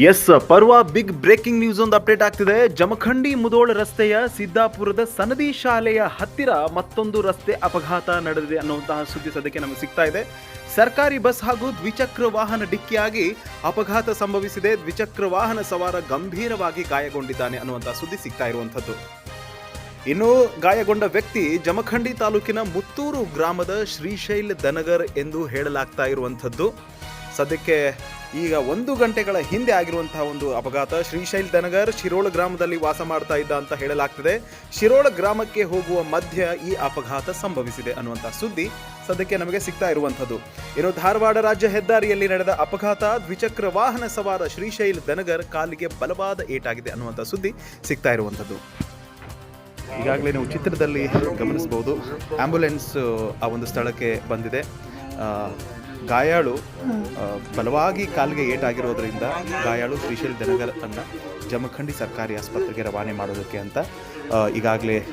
S ಪರ್ವ big breaking news ಒಂದು update ಆಗ್ತಿದೆ. ಜಮಖಂಡಿ ಮುದೋಳ ರಸ್ತೆಯ ಸಿದ್ದಾಪುರದ ಸನದಿ ಶಾಲೆಯ ಹತ್ತಿರ ಮತ್ತೊಂದು ರಸ್ತೆ ಅಪಘಾತ ನಡೆದಿದೆ ಅನ್ನುವಂತಹ ಸುದ್ದಿ ಸದ್ಯಕ್ಕೆ ನಮಗೆ ಸಿಗ್ತಾ ಇದೆ. ಸರ್ಕಾರಿ ಬಸ್ ಹಾಗೂ ದ್ವಿಚಕ್ರ ವಾಹನ ಡಿಕ್ಕಿಯಾಗಿ ಅಪಘಾತ ಸಂಭವಿಸಿದೆ. ದ್ವಿಚಕ್ರ ವಾಹನ ಸವಾರ ಗಂಭೀರವಾಗಿ ಗಾಯಗೊಂಡಿದ್ದಾನೆ ಅನ್ನುವಂತಹ ಸುದ್ದಿ ಸಿಗ್ತಾ ಇರುವಂಥದ್ದು. ಇನ್ನು ಗಾಯಗೊಂಡ ವ್ಯಕ್ತಿ ಜಮಖಂಡಿ ತಾಲೂಕಿನ ಮುತ್ತೂರು ಗ್ರಾಮದ ಶ್ರೀಶೈಲ್ ದನಗರ್ ಎಂದು ಹೇಳಲಾಗ್ತಾ ಇರುವಂಥದ್ದು. ಸದ್ಯಕ್ಕೆ ಈಗ ಒಂದು ಗಂಟೆಗಳ ಹಿಂದೆ ಆಗಿರುವಂತಹ ಒಂದು ಅಪಘಾತ. ಶ್ರೀಶೈಲ್ ದನಗರ್ ಶಿರೋಳ ಗ್ರಾಮದಲ್ಲಿ ವಾಸ ಮಾಡ್ತಾ ಇದ್ದ ಅಂತ ಹೇಳಲಾಗ್ತದೆ. ಶಿರೋಳ ಗ್ರಾಮಕ್ಕೆ ಹೋಗುವ ಮಧ್ಯ ಈ ಅಪಘಾತ ಸಂಭವಿಸಿದೆ ಅನ್ನುವಂತಹ ಸುದ್ದಿ ಸದ್ಯಕ್ಕೆ ನಮಗೆ ಸಿಗ್ತಾ ಇರುವಂಥದ್ದು. ಇನ್ನು ಧಾರವಾಡ ರಾಜ್ಯ ಹೆದ್ದಾರಿಯಲ್ಲಿ ನಡೆದ ಅಪಘಾತ ದ್ವಿಚಕ್ರ ವಾಹನ ಸವಾರ ಶ್ರೀಶೈಲ್ ದನಗರ್ ಕಾಲಿಗೆ ಬಲವಾದ ಏಟಾಗಿದೆ ಅನ್ನುವಂಥ ಸುದ್ದಿ ಸಿಗ್ತಾ ಇರುವಂಥದ್ದು. ಈಗಾಗಲೇ ನೀವು ಚಿತ್ರದಲ್ಲಿ ಗಮನಿಸಬಹುದು. ಆಂಬ್ಯುಲೆನ್ಸ್ ಆ ಒಂದು ಸ್ಥಳಕ್ಕೆ ಬಂದಿದೆ. ಗಾಯಾಳು ಬಲವಾಗಿ ಕಾಲಿಗೆ ಏಟಾಗಿರೋದ್ರಿಂದ ಗಾಯಾಳು ಶ್ರೀಶೈಲ್ ದನಗರ್ ಅನ್ನ ಜಮಖಂಡಿ ಸರ್ಕಾರಿ ಆಸ್ಪತ್ರೆಗೆ ರವಾನೆ ಮಾಡೋದಕ್ಕೆ ಅಂತ ಈಗಾಗಲೇ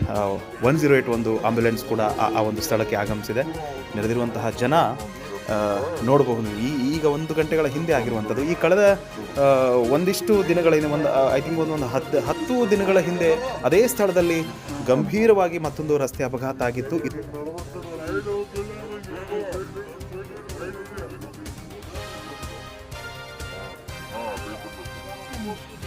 ಒನ್ ಜೀರೋ ಏಟ್ ಒಂದು ಆಂಬ್ಯುಲೆನ್ಸ್ ಕೂಡ ಆ- ಒಂದು ಸ್ಥಳಕ್ಕೆ ಆಗಮಿಸಿದೆ. ನೆರೆದಿರುವಂತಹ ಜನ ನೋಡಬಹುದು. ಈ, ಈಗ ಒಂದು ಗಂಟೆಗಳ ಹಿಂದೆ ಆಗಿರುವಂಥದ್ದು. ಈ ಕಳೆದ ಒಂದಿಷ್ಟು ದಿನಗಳ ಒಂದು ಐ ಥಿಂಕ್ ಒಂದು ಒಂದು ಹತ್ತು ಹತ್ತು ದಿನಗಳ ಹಿಂದೆ ಅದೇ ಸ್ಥಳದಲ್ಲಿ ಗಂಭೀರವಾಗಿ ಮತ್ತೊಂದು ರಸ್ತೆ ಅಪಘಾತ ಆಗಿತ್ತು. will